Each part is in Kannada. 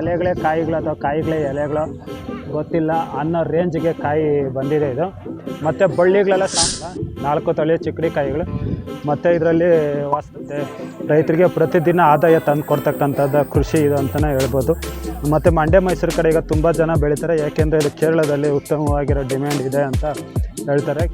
ಎಲೆಗಳೇ ಕಾಯಿಗಳು ಅಥವಾ ಕಾಯಿಗಳೇ ಎಲೆಗಳು ಗೊತ್ತಿಲ್ಲ ಅನ್ನೋ ರೇಂಜ್ಗೆ ಕಾಯಿ ಬಂದಿದೆ ಇದು. ಮತ್ತು ಬಳ್ಳಿಗಳೆಲ್ಲ ನಾಲ್ಕು ತಳಿ ಚಿಕ್ಕಡಿ ಕಾಯಿಗಳು. ಮತ್ತು ಇದರಲ್ಲಿ ವಾಸ್ತತೆ ರೈತರಿಗೆ ಪ್ರತಿದಿನ ಆದಾಯ ತಂದು ಕೊಡ್ತಕ್ಕಂಥದ್ದು ಕೃಷಿ ಇದು ಅಂತಲೇ ಹೇಳ್ಬೋದು. ಮತ್ತು ಮಂಡ್ಯ, ಮೈಸೂರು ಕಡೆ ಈಗ ತುಂಬ ಜನ ಬೆಳೀತಾರೆ. ಯಾಕೆಂದರೆ ಇದು ಕೇರಳದಲ್ಲಿ ಉತ್ತಮವಾಗಿರೋ ಡಿಮ್ಯಾಂಡ್ ಇದೆ ಅಂತ ಹೇಳ್ತಾರೆ.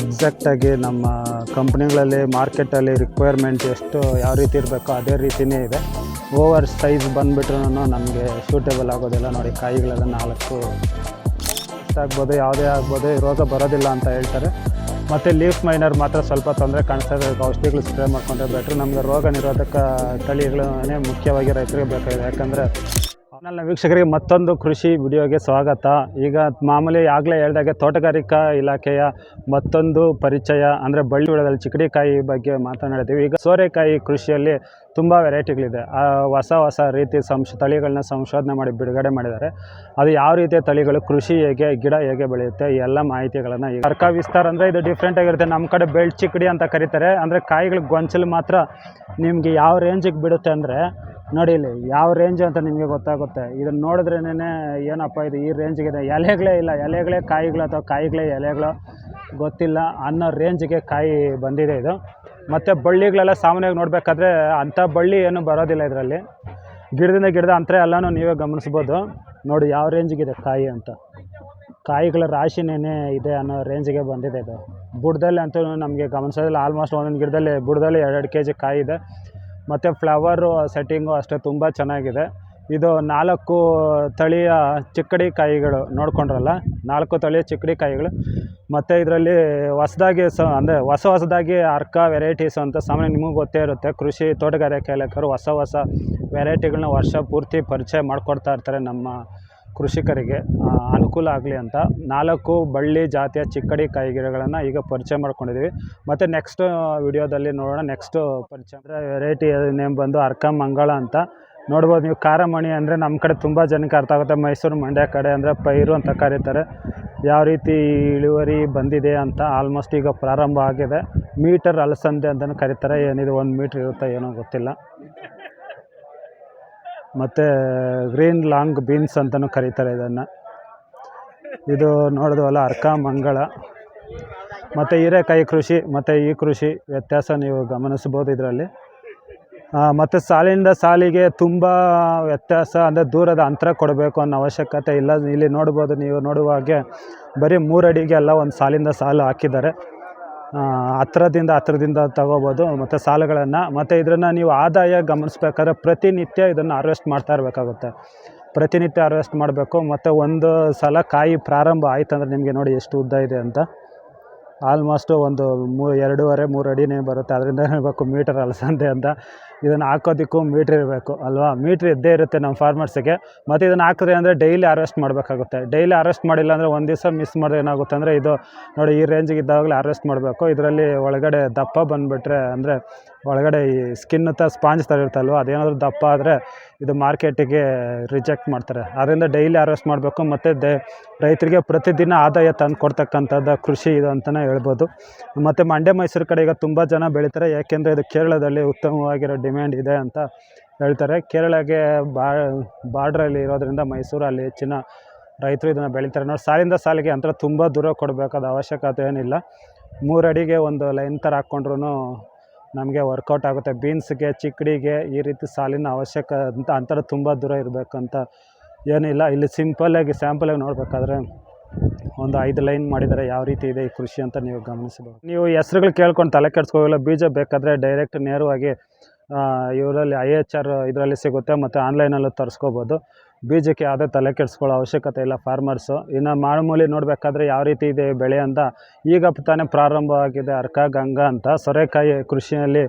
ಎಕ್ಸಾಕ್ಟಾಗಿ ನಮ್ಮ ಕಂಪ್ನಿಗಳಲ್ಲಿ ಮಾರ್ಕೆಟಲ್ಲಿ ರಿಕ್ವೈರ್ಮೆಂಟ್ ಎಷ್ಟು, ಯಾವ ರೀತಿ ಇರಬೇಕೋ ಅದೇ ರೀತಿಯೇ ಇದೆ. ಓವರ್ ಸೈಜ್ ಬಂದುಬಿಟ್ರೂ ನಮಗೆ ಸೂಟೇಬಲ್ ಆಗೋದಿಲ್ಲ ನೋಡಿ, ಕಾಯಿಗಳೆಲ್ಲ ನಾಲ್ಕು ಆಗ್ಬೋದು, ಯಾವುದೇ ಆಗ್ಬೋದು, ರೋಗ ಬರೋದಿಲ್ಲ ಅಂತ ಹೇಳ್ತಾರೆ. ಮತ್ತು ಲೀಫ್ ಮೈನರ್ ಮಾತ್ರ ಸ್ವಲ್ಪ ತೊಂದರೆ ಕಾಣಿಸ್ತಾ ಇದೆ ಔಷಧಿಗಳು ಸ್ಪ್ರೇ ಮಾಡ್ಕೊಂಡ್ರೆ ಬೆಟ್ರು ನಮಗೆ ರೋಗ ನಿರೋಧಕ ತಳಿಗಳನ್ನೇ ಮುಖ್ಯವಾಗಿ ರೈತರಿಗೆ ಬೇಕಾಗಿದೆ. ಯಾಕಂದರೆ ನನ್ನ ವೀಕ್ಷಕರಿಗೆ ಮತ್ತೊಂದು ಕೃಷಿ ವಿಡಿಯೋಗೆ ಸ್ವಾಗತ. ಈಗ ಮಾಮೂಲಿ ಆಗಲೇ ಹೇಳಿದಾಗೆ ತೋಟಗಾರಿಕಾ ಇಲಾಖೆಯ ಮತ್ತೊಂದು ಪರಿಚಯ, ಅಂದರೆ ಬಳ್ಳಿ ಉಳದಲ್ಲಿ ಚಿಕ್ಕಡಿಕಾಯಿ ಬಗ್ಗೆ ಮಾತನಾಡ್ತೀವಿ ಈಗ ಸೋರೆಕಾಯಿ ಕೃಷಿಯಲ್ಲಿ ತುಂಬ ವೆರೈಟಿಗಳಿದೆ. ಹೊಸ ಹೊಸ ರೀತಿ ಸಂಶ, ತಳಿಗಳನ್ನ ಸಂಶೋಧನೆ ಮಾಡಿ ಬಿಡುಗಡೆ ಮಾಡಿದ್ದಾರೆ. ಅದು ಯಾವ ರೀತಿಯ ತಳಿಗಳು, ಕೃಷಿ ಹೇಗೆ, ಗಿಡ ಹೇಗೆ ಬೆಳೆಯುತ್ತೆ ಎಲ್ಲ ಮಾಹಿತಿಗಳನ್ನು ಈಗ ಅರ್ಕ ವಿಸ್ತಾರ ಅಂದರೆ ಇದು ಡಿಫ್ರೆಂಟ್ ಆಗಿರುತ್ತೆ. ನಮ್ಮ ಕಡೆ ಬೆಳ್ ಚಿಕ್ಕಡಿ ಅಂತ ಕರೀತಾರೆ. ಅಂದರೆ ಕಾಯಿಗಳ ಗೊಂಚಲು ಮಾತ್ರ ನಿಮಗೆ ಯಾವ ರೇಂಜಿಗೆ ಬಿಡುತ್ತೆ ಅಂದರೆ ನೋಡಿ ಇಲ್ಲಿ ಯಾವ ರೇಂಜ್ ಅಂತ ನಿಮಗೆ ಗೊತ್ತಾಗುತ್ತೆ. ಇದನ್ನು ನೋಡಿದ್ರೇನೆ ಏನಪ್ಪ ಇದು ಈ ರೇಂಜಿಗಿದೆ ಎಲೆಗಳೇ ಇಲ್ಲ, ಎಲೆಗಳೇ ಕಾಯಿಗಳು ಅಥವಾ ಕಾಯಿಗಳೇ ಎಲೆಗಳು ಗೊತ್ತಿಲ್ಲ ಅನ್ನೋ ರೇಂಜಿಗೆ ಕಾಯಿ ಬಂದಿದೆ ಇದು. ಮತ್ತು ಬಳ್ಳಿಗಳೆಲ್ಲ ಸಾಮಾನ್ಯವಾಗಿ ನೋಡಬೇಕಾದ್ರೆ ಅಂಥ ಬಳ್ಳಿ ಏನು ಬರೋದಿಲ್ಲ ಇದರಲ್ಲಿ. ಗಿಡದಿಂದ ಗಿಡದ ಅಂತರ ಎಲ್ಲನೂ ನೀವೇ ಗಮನಿಸ್ಬೋದು. ನೋಡಿ ಯಾವ ರೇಂಜಿಗಿದೆ ಕಾಯಿ ಅಂತ. ಕಾಯಿಗಳ ರಾಶಿನೇ ಇದೆ ಅನ್ನೋ ರೇಂಜಿಗೆ ಬಂದಿದೆ ಇದು. ಬುಡದಲ್ಲಿ ಅಂತೂ ನಮಗೆ ಗಮನಿಸೋದಿಲ್ಲ. ಆಲ್ಮೋಸ್ಟ್ ಒಂದೊಂದು ಗಿಡದಲ್ಲಿ ಬುಡದಲ್ಲಿ ಎರಡೆರಡು ಕೆ ಜಿ ಕಾಯಿ ಇದೆ. ಮತ್ತು ಫ್ಲವರು ಸೆಟ್ಟಿಂಗು ಅಷ್ಟೇ ತುಂಬ ಚೆನ್ನಾಗಿದೆ. ಇದು ನಾಲ್ಕು ತಳಿಯ ಚಿಕ್ಕಡಿ ಕಾಯಿಗಳು ನೋಡ್ಕೊಂಡ್ರಲ್ಲ? ನಾಲ್ಕು ತಳಿಯ ಚಿಕ್ಕಡಿ ಕಾಯಿಗಳು. ಮತ್ತು ಇದರಲ್ಲಿ ಹೊಸದಾಗಿ ಸ, ಅಂದರೆ ಹೊಸ ಹೊಸದಾಗಿ ಅರ್ಕ ವೆರೈಟೀಸ್ ಅಂತ ಸಾಮಾನ್ಯ ನಿಮಗೆ ಗೊತ್ತೇ ಇರುತ್ತೆ. ಕೃಷಿ ತೋಟಗಾರಿಕೆ ಇಲಾಖೆಯವರು ಹೊಸ ಹೊಸ ವೆರೈಟಿಗಳನ್ನ ವರ್ಷ ಪೂರ್ತಿ ಪರಿಚಯ ಮಾಡಿಕೊಡ್ತಾ ಇರ್ತಾರೆ ನಮ್ಮ ಕೃಷಿಕರಿಗೆ ಅನುಕೂಲ ಆಗಲಿ ಅಂತ ನಾಲ್ಕು ಬಳ್ಳಿ ಜಾತಿಯ ಚಿಕ್ಕಡಿ ಕಾಯಿ ಗಿಡಗಳನ್ನು ಈಗ ಪರಿಚಯ ಮಾಡ್ಕೊಂಡಿದ್ದೀವಿ ಮತ್ತು ನೆಕ್ಸ್ಟ್ ವಿಡಿಯೋದಲ್ಲಿ ನೋಡೋಣ ನೆಕ್ಸ್ಟು ಪರಿಚಯ ಅಂದರೆ ವೆರೈಟಿ ನೇಮ್ ಬಂದು ಅರ್ಕ ಮಂಗಳ ಅಂತ ನೋಡ್ಬೋದು. ನೀವು ಖಾರಮಣಿ ಅಂದರೆ ನಮ್ಮ ಕಡೆ ತುಂಬ ಜನಕ್ಕೆ ಅರ್ಥ ಆಗುತ್ತೆ. ಮೈಸೂರು ಮಂಡ್ಯ ಕಡೆ ಅಂದರೆ ಪೈರು ಅಂತ ಕರೀತಾರೆ. ಯಾವ ರೀತಿ ಇಳುವರಿ ಬಂದಿದೆ ಅಂತ ಆಲ್ಮೋಸ್ಟ್ ಈಗ ಪ್ರಾರಂಭ ಆಗಿದೆ. ಮೀಟರ್ ಅಲಸಂದೆ ಅಂತಲೂ ಕರೀತಾರೆ. ಏನಿದು, ಒಂದು ಮೀಟ್ರ್ ಇರುತ್ತೆ ಏನೋ ಗೊತ್ತಿಲ್ಲ. ಮತ್ತು ಗ್ರೀನ್ ಲಾಂಗ್ ಬೀನ್ಸ್ ಅಂತಲೂ ಕರೀತಾರೆ ಇದನ್ನು. ಇದು ನೋಡಿದ್ವಲ್ಲ ಅರ್ಕ ಮಂಗಳ. ಮತ್ತು ಹೀರೆಕಾಯಿ ಕೃಷಿ, ಮತ್ತು ಈ ಕೃಷಿ ವ್ಯತ್ಯಾಸ ನೀವು ಗಮನಿಸ್ಬೋದು ಇದರಲ್ಲಿ. ಮತ್ತು ಸಾಲಿಂದ ಸಾಲಿಗೆ ತುಂಬ ವ್ಯತ್ಯಾಸ ಅಂದರೆ ದೂರದ ಅಂತರ ಕೊಡಬೇಕು ಅನ್ನೋ ಅವಶ್ಯಕತೆ ಇಲ್ಲ. ಇಲ್ಲಿ ನೋಡ್ಬೋದು ನೀವು ನೋಡುವ ಹಾಗೆ ಬರೀ ಮೂರಡಿಗೆ ಎಲ್ಲ ಒಂದು ಸಾಲಿಂದ ಸಾಲು ಹಾಕಿದ್ದಾರೆ. ಹತ್ರದಿಂದ ಹತ್ರದಿಂದ ತಗೋಬೋದು, ಮತ್ತು ಸಾಲಗಳನ್ನು. ಮತ್ತು ಇದನ್ನು ನೀವು ಆದಾಯ ಗಮನಿಸ್ಬೇಕಾದ್ರೆ ಪ್ರತಿನಿತ್ಯ ಇದನ್ನು ಹಾರ್ವೆಸ್ಟ್ ಮಾಡ್ತಾ ಇರಬೇಕಾಗುತ್ತೆ. ಪ್ರತಿನಿತ್ಯ ಹಾರ್ವೆಸ್ಟ್ ಮಾಡಬೇಕು, ಮತ್ತು ಒಂದು ಸಲ ಕಾಯಿ ಪ್ರಾರಂಭ ಆಯ್ತು ಅಂದರೆ ನಿಮಗೆ ನೋಡಿ ಎಷ್ಟು ಉದ್ದ ಇದೆ ಅಂತ. ಆಲ್ಮೋಸ್ಟು ಒಂದು ಮೂ, ಎರಡೂವರೆ ಮೂರು ಅಡಿನೇ ಬರುತ್ತೆ. ಅದರಿಂದ ಹೇಳಬೇಕು ಮೀಟರ್ ಅಲಸಂದೆ ಅಂತ. ಇದನ್ನು ಹಾಕೋದಕ್ಕೂ ಮೀಟ್ರ್ ಇರಬೇಕು ಅಲ್ವಾ? ಮೀಟ್ರ್ ಇದ್ದೇ ಇರುತ್ತೆ ನಮ್ಮ ಫಾರ್ಮರ್ಸಿಗೆ ಮತ್ತು ಇದನ್ನು ಹಾಕಿದ್ರೆ ಅಂದರೆ ಡೈಲಿ ಅರೆಸ್ಟ್ ಮಾಡಬೇಕಾಗುತ್ತೆ. ಡೈಲಿ ಅರೆಸ್ಟ್ ಮಾಡಿಲ್ಲ ಅಂದರೆ ಒಂದು ದಿವಸ ಮಿಸ್ ಮಾಡಿದ್ರೆ ಏನಾಗುತ್ತೆ ಅಂದರೆ ಇದು ನೋಡಿ ಈ ರೇಂಜಿಗೆ ಇದ್ದಾಗಲೇ ಅರೆಸ್ಟ್ ಮಾಡಬೇಕು. ಇದರಲ್ಲಿ ಒಳಗಡೆ ದಪ್ಪ ಬಂದುಬಿಟ್ರೆ ಅಂದರೆ ಒಳಗಡೆ ಈ ಸ್ಕಿನ್ ತ ಸ್ಪಾಂಜ್ ಥರ ಇರುತ್ತಲ್ವ ಅದೇನಾದರೂ ದಪ್ಪ ಆದರೆ ಇದು ಮಾರ್ಕೆಟಿಗೆ ರಿಜೆಕ್ಟ್ ಮಾಡ್ತಾರೆ. ಅದರಿಂದ ಡೈಲಿ ಅರೆಸ್ಟ್ ಮಾಡಬೇಕು ಮತ್ತು ದೇ ರೈತರಿಗೆ ಪ್ರತಿದಿನ ಆದಾಯ ತಂದು ಕೊಡ್ತಕ್ಕಂಥದ್ದು ಕೃಷಿ ಇದು ಅಂತಲೇ ಹೇಳ್ಬೋದು. ಮತ್ತು ಮಂಡ್ಯ ಮೈಸೂರು ಕಡೆ ಈಗ ತುಂಬ ಜನ ಬೆಳೀತಾರೆ. ಯಾಕೆಂದರೆ ಇದು ಕೇರಳದಲ್ಲಿ ಉತ್ತಮವಾಗಿರೋ ಡಿಮ್ಯಾಂಡ್ ಇದೆ ಅಂತ ಹೇಳ್ತಾರೆ. ಕೇರಳಗೆ ಬಾ ಬಾರ್ಡ್ರಲ್ಲಿ ಇರೋದ್ರಿಂದ ಮೈಸೂರು ಅಲ್ಲಿ ಹೆಚ್ಚಿನ ರೈತರು ಇದನ್ನು ಬೆಳೀತಾರೆ. ನೋಡಿ, ಸಾಲಿಂದ ಸಾಲಿಗೆ ಅಂತರ ತುಂಬ ದೂರ ಕೊಡಬೇಕಾದ ಅವಶ್ಯಕತೆ ಏನಿಲ್ಲ. ಮೂರು ಅಡಿಗೆ ಒಂದು ಲೈನ್ ಥರ ಹಾಕ್ಕೊಂಡ್ರೂ ನಮಗೆ ವರ್ಕೌಟ್ ಆಗುತ್ತೆ. ಬೀನ್ಸ್ಗೆ ಚಿಕ್ಕಡಿಗೆ ಈ ರೀತಿ ಸಾಲಿನ ಅವಶ್ಯಕ ಅಂತ ಅಂತರ ತುಂಬ ದೂರ ಇರಬೇಕಂತ ಏನಿಲ್ಲ. ಇಲ್ಲಿ ಸಿಂಪಲ್ಲಾಗಿ ಸ್ಯಾಂಪಲಾಗಿ ನೋಡಬೇಕಾದ್ರೆ ಒಂದು ಐದು ಲೈನ್ ಮಾಡಿದರೆ ಯಾವ ರೀತಿ ಇದೆ ಈ ಕೃಷಿ ಅಂತ ನೀವು ಗಮನಿಸಬಹುದು. ನೀವು ಹೆಸ್ರುಗಳು ಕೇಳ್ಕೊಂಡು ತಲೆ ಕೆಡ್ಸ್ಕೋಗಿಲ್ಲ ಬೀಜ ಬೇಕಾದರೆ ಡೈರೆಕ್ಟ್ ನೇರವಾಗಿ ಇವರಲ್ಲಿ ಐ ಎಚ್ ಆರ್ ಇದರಲ್ಲಿ ಸಿಗುತ್ತೆ ಮತ್ತು ಆನ್ಲೈನಲ್ಲೂ ತರಿಸ್ಕೋಬೋದು. ಬೀಜಕ್ಕೆ ಯಾವುದೇ ತಲೆ ಕೆಡಿಸ್ಕೊಳ್ಳೋ ಅವಶ್ಯಕತೆ ಇಲ್ಲ ಫಾರ್ಮರ್ಸು ಇನ್ನು ಮಾಮೂಲಿ ನೋಡಬೇಕಾದ್ರೆ ಯಾವ ರೀತಿ ಇದೆ ಬೆಳೆ ಅಂತ, ಈಗ ತಾನೇ ಪ್ರಾರಂಭ ಆಗಿದೆ ಅರ್ಕ, ಗಂಗಾ ಅಂತ. ಸೊರೆಕಾಯಿ ಕೃಷಿಯಲ್ಲಿ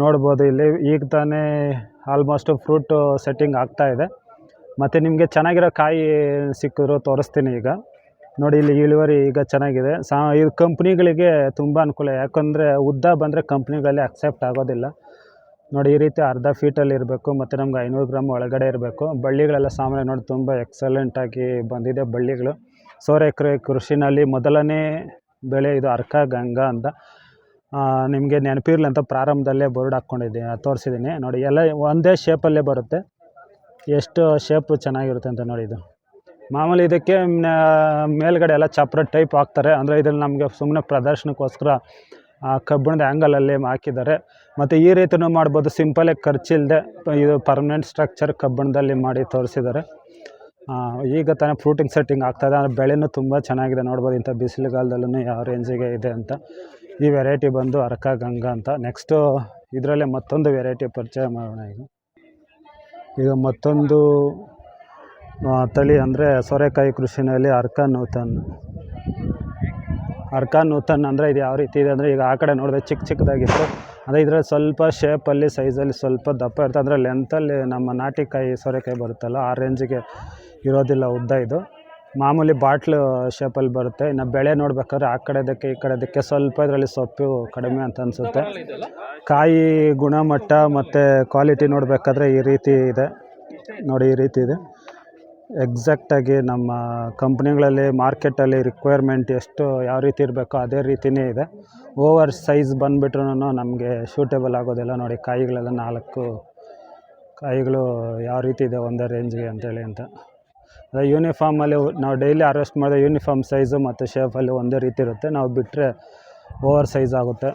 ನೋಡ್ಬೋದು ಇಲ್ಲಿ. ಈಗ ತಾನೇ ಆಲ್ಮೋಸ್ಟು ಫ್ರೂಟು ಸೆಟ್ಟಿಂಗ್ ಆಗ್ತಾ ಇದೆ. ಮತ್ತು ನಿಮಗೆ ಚೆನ್ನಾಗಿರೋ ಕಾಯಿ ಸಿಕ್ಕಿದ್ರು ತೋರಿಸ್ತೀನಿ ಈಗ. ನೋಡಿ ಇಲ್ಲಿ ಇಳುವರಿ ಈಗ ಚೆನ್ನಾಗಿದೆ. ಸಾ, ಇದು ಕಂಪ್ನಿಗಳಿಗೆ ತುಂಬ ಅನುಕೂಲ. ಯಾಕಂದರೆ ಉದ್ದ ಬಂದರೆ ಕಂಪ್ನಿಗಳಲ್ಲಿ ಅಕ್ಸೆಪ್ಟ್ ಆಗೋದಿಲ್ಲ. ನೋಡಿ, ಈ ರೀತಿ ಅರ್ಧ ಫೀಟಲ್ಲಿ ಇರಬೇಕು, ಮತ್ತು ನಮ್ಗೆ ಐನೂರು ಗ್ರಾಮ್ ಒಳಗಡೆ ಇರಬೇಕು. ಬಳ್ಳಿಗಳೆಲ್ಲ ಸಾಮಾನ್ಯ ನೋಡಿ, ತುಂಬ ಎಕ್ಸಲೆಂಟಾಗಿ ಬಂದಿದೆ ಬಳ್ಳಿಗಳು. ಸೋರೆಕರೆ ಕೃಷಿನಲ್ಲಿ ಮೊದಲನೇ ಬೆಳೆ ಇದು ಅರ್ಕ ಗಂಗಾ ಅಂತ. ನಿಮಗೆ ನೆನಪಿರಲಿ ಅಂತ ಪ್ರಾರಂಭದಲ್ಲೇ ಬೋರ್ಡ್ ಹಾಕ್ಕೊಂಡಿದ್ದೀನಿ ತೋರಿಸಿದ್ದೀನಿ. ನೋಡಿ, ಎಲ್ಲ ಒಂದೇ ಶೇಪಲ್ಲೇ ಬರುತ್ತೆ. ಎಷ್ಟು ಶೇಪು ಚೆನ್ನಾಗಿರುತ್ತೆ ಅಂತ ನೋಡಿ ಇದು. ಮಾಮೂಲಿ ಇದಕ್ಕೆ ಮೇಲ್ಗಡೆ ಎಲ್ಲ ಚಪ್ರ ಟೈಪ್ ಹಾಕ್ತಾರೆ. ಅಂದರೆ ಇದ್ರಲ್ಲಿ ನಮಗೆ ಸುಮ್ಮನೆ ಪ್ರದರ್ಶನಕ್ಕೋಸ್ಕರ ಆ ಕಬ್ಬಿಣದ ಆ್ಯಂಗಲಲ್ಲಿ ಹಾಕಿದ್ದಾರೆ. ಮತ್ತು ಈ ರೀತಿಯೂ ಮಾಡ್ಬೋದು. ಸಿಂಪಲಾಗಿ ಖರ್ಚಿಲ್ಲದೆ ಇದು ಪರ್ಮನೆಂಟ್ ಸ್ಟ್ರಕ್ಚರ್ ಕಬ್ಬಿಣದಲ್ಲಿ ಮಾಡಿ ತೋರಿಸಿದ್ದಾರೆ. ಈಗ ತಾನೇ ಫ್ರೂಟಿಂಗ್ ಸೆಟ್ಟಿಂಗ್ ಆಗ್ತಾಯಿದೆ ಅಂದರೆ ಬೆಳೆನೂ ತುಂಬ ಚೆನ್ನಾಗಿದೆ. ನೋಡ್ಬೋದು ಇಂಥ ಬಿಸಿಲುಗಾಲದಲ್ಲೂ ಯಾವ ರೇಂಜಿಗೆ ಇದೆ ಅಂತ. ಈ ವೆರೈಟಿ ಬಂದು ಅರ್ಕ, ಗಂಗಾ ಅಂತ. ನೆಕ್ಸ್ಟು ಇದರಲ್ಲೇ ಮತ್ತೊಂದು ವೆರೈಟಿ ಪರಿಚಯ ಮಾಡೋಣ ಈಗ. ಈಗ ಮತ್ತೊಂದು ತಳಿ ಅಂದರೆ ಸೋರೆಕಾಯಿ ಕೃಷಿನಲ್ಲಿ ಅರ್ಕ, ನೂತನ್. ಅರ್ಕ ನೂತನ್ ಅಂದರೆ ಇದು ಯಾವ ರೀತಿ ಇದೆ ಅಂದರೆ ಈಗ ಆ ಕಡೆ ನೋಡಿದೆ ಚಿಕ್ಕ ಚಿಕ್ಕದಾಗಿತ್ತು. ಅದೇ ಇದರಲ್ಲಿ ಸ್ವಲ್ಪ ಶೇಪಲ್ಲಿ ಸೈಜಲ್ಲಿ ಸ್ವಲ್ಪ ದಪ್ಪ ಇರುತ್ತೆ. ಅಂದರೆ ಲೆಂತಲ್ಲಿ ನಮ್ಮ ನಾಟಿಕಾಯಿ ಸೋರೆಕಾಯಿ ಬರುತ್ತಲ್ಲ, ಆ ರೇಂಜಿಗೆ ಇರೋದಿಲ್ಲ ಉದ್ದ ಇದು. ಮಾಮೂಲಿ ಬಾಟ್ಲು ಶೇಪಲ್ಲಿ ಬರುತ್ತೆ. ಇನ್ನು ಬೆಳೆ ನೋಡ್ಬೇಕಾದ್ರೆ ಆ ಕಡೆದಕ್ಕೆ ಈ ಕಡೆದಕ್ಕೆ ಸ್ವಲ್ಪ ಇದರಲ್ಲಿ ಸೊಪ್ಪು ಕಡಿಮೆ ಅಂತ ಅನಿಸುತ್ತೆ. ಕಾಯಿ ಗುಣಮಟ್ಟ ಮತ್ತು ಕ್ವಾಲಿಟಿ ನೋಡಬೇಕಾದ್ರೆ ಈ ರೀತಿ ಇದೆ. ನೋಡಿ ಈ ರೀತಿ ಇದೆ. ಎಕ್ಸಾಕ್ಟಾಗಿ ನಮ್ಮ ಕಂಪ್ನಿಗಳಲ್ಲಿ ಮಾರ್ಕೆಟಲ್ಲಿ ರಿಕ್ವೈರ್ಮೆಂಟ್ ಎಷ್ಟು, ಯಾವ ರೀತಿ ಇರಬೇಕೋ ಅದೇ ರೀತಿಯೇ ಇದೆ. ಓವರ್ ಸೈಜ್ ಬಂದುಬಿಟ್ರೂ ನಮಗೆ ಶೂಟೇಬಲ್ ಆಗೋದಿಲ್ಲ ನೋಡಿ, ಕಾಯಿಗಳೆಲ್ಲ ನಾಲ್ಕು ಕಾಯಿಗಳು ಯಾವ ರೀತಿ ಇದೆ, ಒಂದೇ ರೇಂಜ್ಗೆ ಅಂತೇಳಿ ಅಂತ. ಅದೇ ಯೂನಿಫಾರ್ಮಲ್ಲಿ ನಾವು ಡೈಲಿ ಅರೆಸ್ಟ್ ಮಾಡಿದ ಯೂನಿಫಾರ್ಮ್ ಸೈಜು ಮತ್ತು ಶೇಪಲ್ಲಿ ಒಂದೇ ರೀತಿ ಇರುತ್ತೆ. ನಾವು ಬಿಟ್ಟರೆ ಓವರ್ ಸೈಜ್ ಆಗುತ್ತೆ.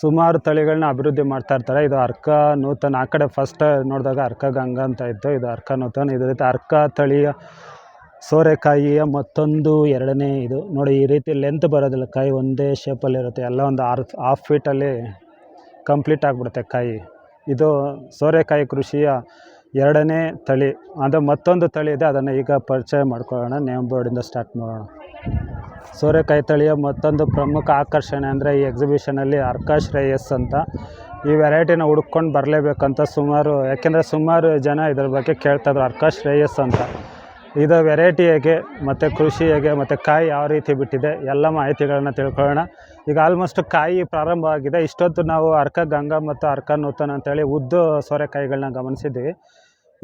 ಸುಮಾರು ತಳಿಗಳನ್ನ ಅಭಿವೃದ್ಧಿ ಮಾಡ್ತಾ ಇರ್ತಾರೆ. ಇದು ಅರ್ಕ ನೂತನ ಆ ಕಡೆ ಫಸ್ಟ್ ನೋಡಿದಾಗ ಅರ್ಕ ಗಂಗಾ ಅಂತ ಇತ್ತು. ಇದು ಅರ್ಕ ನೂತನ ಇದೇ ರೀತಿ ಅರ್ಕ ತಳಿಯ ಸೋರೆಕಾಯಿಯ ಮತ್ತೊಂದು ಎರಡನೇ ಇದು. ನೋಡಿ, ಈ ರೀತಿ ಲೆಂತ್ ಬರೋದಿಲ್ಲ. ಕಾಯಿ ಒಂದೇ ಶೇಪಲ್ಲಿರುತ್ತೆ ಎಲ್ಲ ಒಂದು ಆರು ಹಾಫ್ ಫೀಟಲ್ಲಿ ಕಂಪ್ಲೀಟ್ ಆಗಿಬಿಡುತ್ತೆ ಕಾಯಿ ಇದು ಸೋರೆಕಾಯಿ ಕೃಷಿಯ ಎರಡನೇ ತಳಿ. ಅದು ಮತ್ತೊಂದು ತಳಿ ಇದೆ. ಅದನ್ನು ಈಗ ಪರಿಚಯ ಮಾಡ್ಕೊಳ್ಳೋಣ. ನೇಮ್ ಬೋರ್ಡಿಂದ ಸ್ಟಾರ್ಟ್ ಮಾಡೋಣ. ಸೋರೆಕಾಯಿ ತಳಿಯ ಮತ್ತೊಂದು ಪ್ರಮುಖ ಆಕರ್ಷಣೆ ಅಂದರೆ ಈ ಎಕ್ಸಿಬಿಷನಲ್ಲಿ ಅರ್ಕಾಶ್ ಶ್ರೇಯಸ್ ಅಂತ. ಈ ವೆರೈಟಿನ ಹುಡ್ಕೊಂಡು ಬರಲೇಬೇಕಂತ ಸುಮಾರು, ಯಾಕೆಂದರೆ ಸುಮಾರು ಜನ ಇದ್ರ ಬಗ್ಗೆ ಕೇಳ್ತಾಯಿದ್ರು ಅರ್ಕ ಶ್ರೇಯಸ್ ಅಂತ. ಇದು ವೆರೈಟಿ ಹೇಗೆ, ಮತ್ತು ಕೃಷಿ ಹೇಗೆ, ಮತ್ತು ಕಾಯಿ ಯಾವ ರೀತಿ ಬಿಟ್ಟಿದೆ, ಎಲ್ಲ ಮಾಹಿತಿಗಳನ್ನ ತಿಳ್ಕೊಳ್ಳೋಣ. ಈಗ ಆಲ್ಮೋಸ್ಟ್ ಕಾಯಿ ಪ್ರಾರಂಭ ಆಗಿದೆ. ಇಷ್ಟೊತ್ತು ನಾವು ಅರ್ಕ ಗಂಗಾ ಮತ್ತು ಅರ್ಕ ನೂತನ ಅಂತೇಳಿ ಉದ್ದು ಸೋರೆಕಾಯಿಗಳನ್ನ ಗಮನಿಸಿದ್ದೀವಿ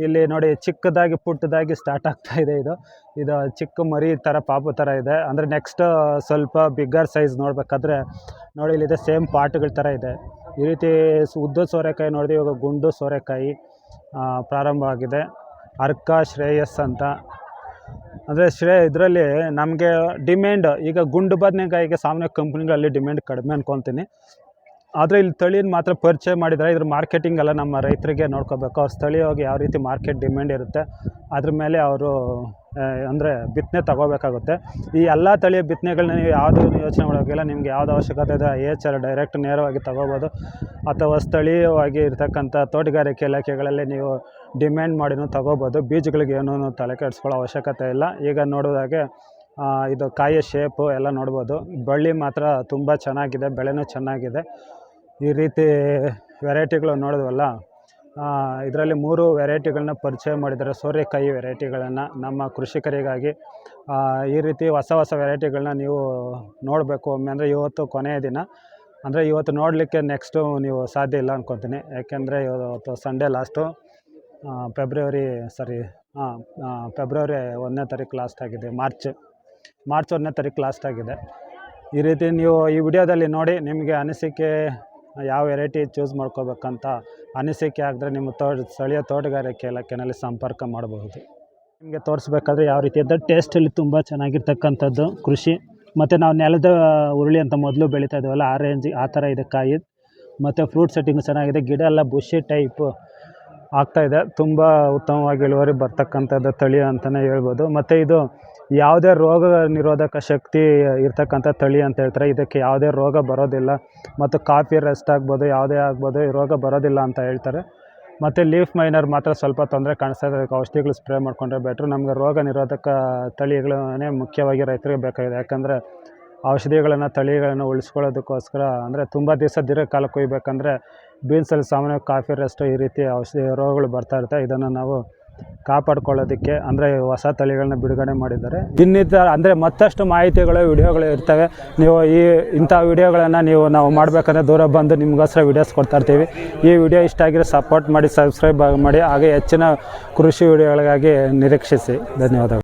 ಇಲ್ಲಿ ನೋಡಿ ಚಿಕ್ಕದಾಗಿ ಪುಟ್ಟದಾಗಿ ಸ್ಟಾರ್ಟ್ ಆಗ್ತಾ ಇದೆ ಇದು. ಇದು ಚಿಕ್ಕ ಮರಿ ಥರ ಪಾಪು ಥರ ಇದೆ. ಅಂದರೆ ನೆಕ್ಸ್ಟ್ ಸ್ವಲ್ಪ ಬಿಗ್ಗರ್ ಸೈಜ್ ನೋಡಬೇಕಾದ್ರೆ ನೋಡಿ ಇಲ್ಲಿದೆ ಸೇಮ್ ಪಾಟ್ಗಳ ಥರ ಇದೆ. ಈ ರೀತಿ ಉದ್ದ ಸೋರೆಕಾಯಿ ನೋಡಿದೆ ಇವಾಗ ಗುಂಡು ಸೋರೆಕಾಯಿ ಪ್ರಾರಂಭ ಆಗಿದೆ. ಅರ್ಕ, ಶ್ರೇಯಸ್ ಅಂತ. ಅಂದರೆ ಶ್ರೇ, ಇದರಲ್ಲಿ ನಮಗೆ ಡಿಮ್ಯಾಂಡ್ ಈಗ ಗುಂಡು ಬದನೆಕಾಯಿಗೆ ಸಾಮಾನ್ಯ ಕಂಪ್ನಿಗಳಲ್ಲಿ ಡಿಮ್ಯಾಂಡ್ ಕಡಿಮೆ ಅನ್ಕೊತೀನಿ. ಆದರೆ ಇಲ್ಲಿ ತಳಿನ ಮಾತ್ರ ಪರಿಚಯ ಮಾಡಿದರೆ ಇದ್ರ ಮಾರ್ಕೆಟಿಂಗ್ ಎಲ್ಲ ನಮ್ಮ ರೈತರಿಗೆ ನೋಡ್ಕೋಬೇಕು. ಅವ್ರು ಸ್ಥಳೀಯವಾಗಿ ಯಾವ ರೀತಿ ಮಾರ್ಕೆಟ್ ಡಿಮ್ಯಾಂಡ್ ಇರುತ್ತೆ, ಅದ್ರ ಮೇಲೆ ಅವರು ಅಂದರೆ ಬಿತ್ತನೆ ತಗೋಬೇಕಾಗುತ್ತೆ. ಈ ಎಲ್ಲ ತಳಿಯ ಬಿತ್ತನೆಗಳನ್ನ ನೀವು ಯಾವುದೂ ಯೋಚನೆ ಮಾಡೋಕ್ಕಿಲ್ಲ. ನಿಮ್ಗೆ ಯಾವ್ದು ಅವಶ್ಯಕತೆ ಇದೆ ಎಚ್ ಆರ್ ಡೈರೆಕ್ಟ್ ನೇರವಾಗಿ ತಗೋಬೋದು. ಅಥವಾ ಸ್ಥಳೀಯವಾಗಿ ಇರ್ತಕ್ಕಂಥ ತೋಟಗಾರಿಕೆ ಇಲಾಖೆಗಳಲ್ಲಿ ನೀವು ಡಿಮ್ಯಾಂಡ್ ಮಾಡಿನೂ ತಗೋಬೋದು. ಬೀಜಗಳಿಗೆ ಏನೂ ತಲೆ ಕೆಡಿಸ್ಕೊಳ್ಳೋ ಅವಶ್ಯಕತೆ ಇಲ್ಲ. ಈಗ ನೋಡೋದಾಗೆ ಇದು ಕಾಯಿಯ ಶೇಪು ಎಲ್ಲ ನೋಡ್ಬೋದು. ಬಳ್ಳಿ ಮಾತ್ರ ತುಂಬ ಚೆನ್ನಾಗಿದೆ, ಬೆಳೆನೂ ಚೆನ್ನಾಗಿದೆ. ಈ ರೀತಿ ವೆರೈಟಿಗಳು ನೋಡಿದ್ವಲ್ಲ ಇದರಲ್ಲಿ ಮೂರು ವೆರೈಟಿಗಳನ್ನ ಪರಿಚಯ ಮಾಡಿದ್ದಾರೆ. ಸೋರೆಕಾಯಿ ವೆರೈಟಿಗಳನ್ನು ನಮ್ಮ ಕೃಷಿಕರಿಗಾಗಿ ಈ ರೀತಿ ಹೊಸ ಹೊಸ ವೆರೈಟಿಗಳನ್ನ ನೀವು ನೋಡಬೇಕು. ಒಮ್ಮೆ ಅಂದರೆ ಇವತ್ತು ಕೊನೆಯ ದಿನ. ಅಂದರೆ ಇವತ್ತು ನೋಡಲಿಕ್ಕೆ ನೆಕ್ಸ್ಟು ನೀವು ಸಾಧ್ಯ ಇಲ್ಲ ಅನ್ಕೊತೀನಿ. ಯಾಕೆಂದರೆ ಇವತ್ತು ಸಂಡೇ ಲಾಸ್ಟು ಫೆಬ್ರವರಿ ಸಾರಿ ಹಾಂ ಫೆಬ್ರವರಿ ಒಂದನೇ ತಾರೀಕು ಲಾಸ್ಟ್ ಆಗಿದೆ. ಮಾರ್ಚ್ ಮಾರ್ಚ್ ಒಂದನೇ ತಾರೀಕು ಲಾಸ್ಟ್ ಆಗಿದೆ. ಈ ರೀತಿ ನೀವು ಈ ವಿಡಿಯೋದಲ್ಲಿ ನೋಡಿ, ನಿಮಗೆ ಅನಿಸಿಕೆ ಯಾವ ವೆರೈಟಿ ಚೂಸ್ ಮಾಡ್ಕೋಬೇಕಂತ ಅನಿಸಿಕೆ ಆಗಿದ್ರೆ ನಿಮ್ಮ ತೋಟ ಸ್ಥಳೀಯ ತೋಟಗಾರಿಕೆ ಇಲಾಖೆಯಲ್ಲಿ ಸಂಪರ್ಕ ಮಾಡಬಹುದು ನಿಮಗೆ ತೋರಿಸ್ಬೇಕಾದ್ರೆ ಯಾವ ರೀತಿ ಇದ್ದ ಟೇಸ್ಟಲ್ಲಿ ತುಂಬ ಚೆನ್ನಾಗಿರ್ತಕ್ಕಂಥದ್ದು ಕೃಷಿ. ಮತ್ತು ನಾವು ನೆಲದ ಉರುಳಿ ಅಂತ ಮೊದಲು ಬೆಳೀತಾ ಇದ್ದೀವಲ್ಲ ಆ ರೇಂಜ್ ಆ ಥರ ಇದೆ ಕಾಯಿ. ಮತ್ತು ಫ್ರೂಟ್ ಸೆಟ್ಟಿಂಗ್ ಚೆನ್ನಾಗಿದೆ. ಗಿಡ ಎಲ್ಲ ಬುಷಿ ಟೈಪು ಆಗ್ತಾಯಿದೆ ತುಂಬ ಉತ್ತಮವಾಗಿ ಇಳುವರಿ ಬರ್ತಕ್ಕಂಥದ್ದು ತಳಿ ಅಂತಲೇ ಹೇಳ್ಬೋದು. ಮತ್ತು ಇದು ಯಾವುದೇ ರೋಗ ನಿರೋಧಕ ಶಕ್ತಿ ಇರ್ತಕ್ಕಂಥ ತಳಿ ಅಂತ ಹೇಳ್ತಾರೆ. ಇದಕ್ಕೆ ಯಾವುದೇ ರೋಗ ಬರೋದಿಲ್ಲ. ಮತ್ತು ಕಾಫಿ ರೆಸ್ಟ್ ಆಗ್ಬೋದು, ಯಾವುದೇ ಆಗ್ಬೋದು ರೋಗ ಬರೋದಿಲ್ಲ ಅಂತ ಹೇಳ್ತಾರೆ. ಮತ್ತು ಲೀಫ್ ಮೈನರ್ ಮಾತ್ರ ಸ್ವಲ್ಪ ತೊಂದರೆ ಕಾಣಿಸ್ತಾ ಇದೆ. ಔಷಧಿಗಳು ಸ್ಪ್ರೇ ಮಾಡಿಕೊಂಡ್ರೆ ಬೆಟ್ರ್. ನಮಗೆ ರೋಗ ನಿರೋಧಕ ತಳಿಗಳನ್ನೇ ಮುಖ್ಯವಾಗಿ ರೈತರಿಗೆ ಬೇಕಾಗಿದೆ. ಯಾಕಂದರೆ ಔಷಧಿಗಳನ್ನು, ತಳಿಗಳನ್ನು ಉಳಿಸ್ಕೊಳ್ಳೋದಕ್ಕೋಸ್ಕರ, ಅಂದರೆ ತುಂಬ ದಿವಸ ದೀರ್ಘಕಾಲ ಕೊಯ್ಬೇಕಂದ್ರೆ ಬೀನ್ಸಲ್ಲಿ ಸಾಮಾನ್ಯವಾಗಿ ಕಾಫಿ, ರೆಸ್ಟು ಈ ರೀತಿ ಔಷಧಿ ರೋಗಗಳು ಬರ್ತಾ ಇರುತ್ತೆ. ಇದನ್ನು ನಾವು ಕಾಪಾಡ್ಕೊಳ್ಳೋದಕ್ಕೆ, ಅಂದರೆ ಹೊಸ ತಳಿಗಳನ್ನ ಬಿಡುಗಡೆ ಮಾಡಿದ್ದಾರೆ. ಇನ್ನಿತರ, ಅಂದರೆ ಮತ್ತಷ್ಟು ಮಾಹಿತಿಗಳು, ವಿಡಿಯೋಗಳು ಇರ್ತವೆ. ನೀವು ಈ ಇಂಥ ವಿಡಿಯೋಗಳನ್ನು ನೀವು ನಾವು ಮಾಡಬೇಕಂದ್ರೆ ದೂರ ಬಂದು ನಿಮಗೋಸ್ಕರ ವಿಡಿಯೋಸ್ ಕೊಡ್ತಾ ಇರ್ತೀವಿ. ಈ ವಿಡಿಯೋ ಇಷ್ಟ ಆಗಿರೋ ಸಪೋರ್ಟ್ ಮಾಡಿ ಸಬ್ಸ್ಕ್ರೈಬ್ ಮಾಡಿ, ಹಾಗೆ ಹೆಚ್ಚಿನ ಕೃಷಿ ವಿಡಿಯೋಗಳಿಗಾಗಿ ನಿರೀಕ್ಷಿಸಿ. ಧನ್ಯವಾದಗಳು.